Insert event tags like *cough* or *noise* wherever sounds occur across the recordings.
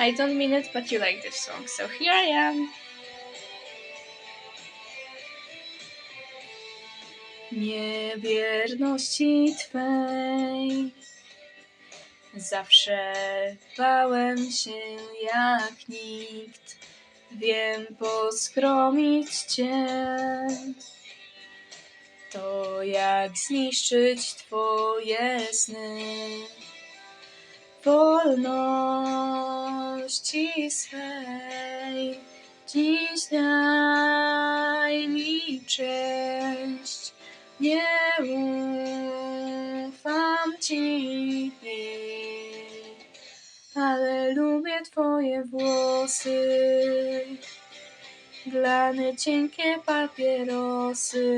I don't mean it, but you like this song, so here I am. Niewierności Twej. Zawsze bałem się jak nikt. Wiem poskromić Cię. To jak zniszczyć Twoje sny Wolności swej Dziś daj mi cześć. Nie ufam Ci Ale lubię Twoje włosy. Glany cienkie papierosy.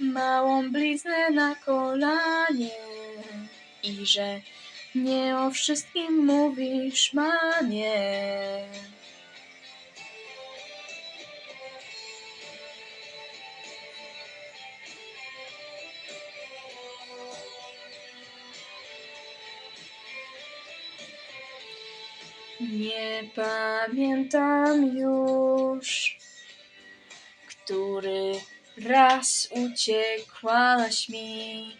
Małą bliznę na kolanie. I że nie o wszystkim mówisz mamie Nie pamiętam już, który raz uciekłaś mi,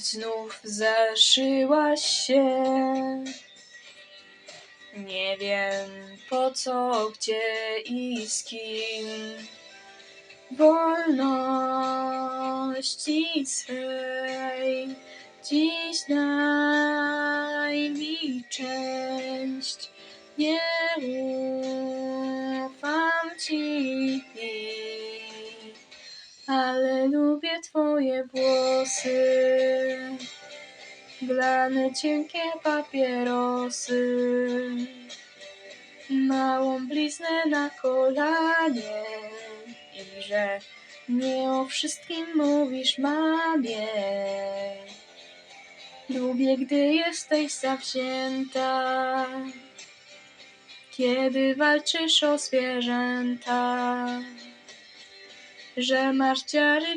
znów zaszyłaś się. Nie wiem po co, gdzie i z kim. Wolności swej dziś daj mi cześć. Nie ale lubię twoje włosy. Glane cienkie papierosy, małą bliznę na kolanie i że nie o wszystkim mówisz mamie. Lubię, gdy jesteś zawzięta, kiedy walczysz o zwierzęta, że masz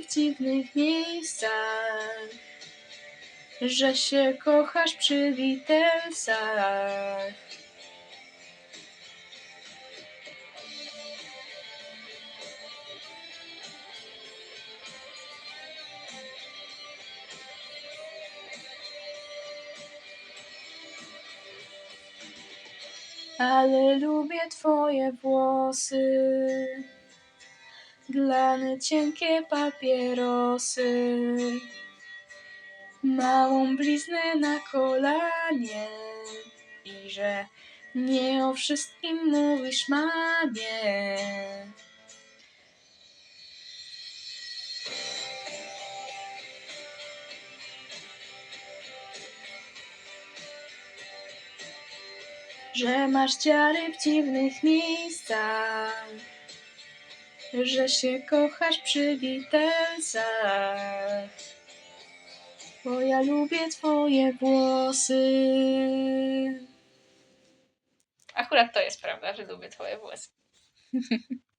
w dziwnych miejscach, że się kochasz przy Beatlesach. Ale lubię twoje włosy, glany cienkie papierosy, małą bliznę na kolanie i że nie o wszystkim mówisz mamie. Że masz dziary w dziwnych miejscach, że się kochasz przy Beatlesach. Bo ja lubię twoje włosy. Akurat to jest prawda, że lubię twoje włosy. *laughs*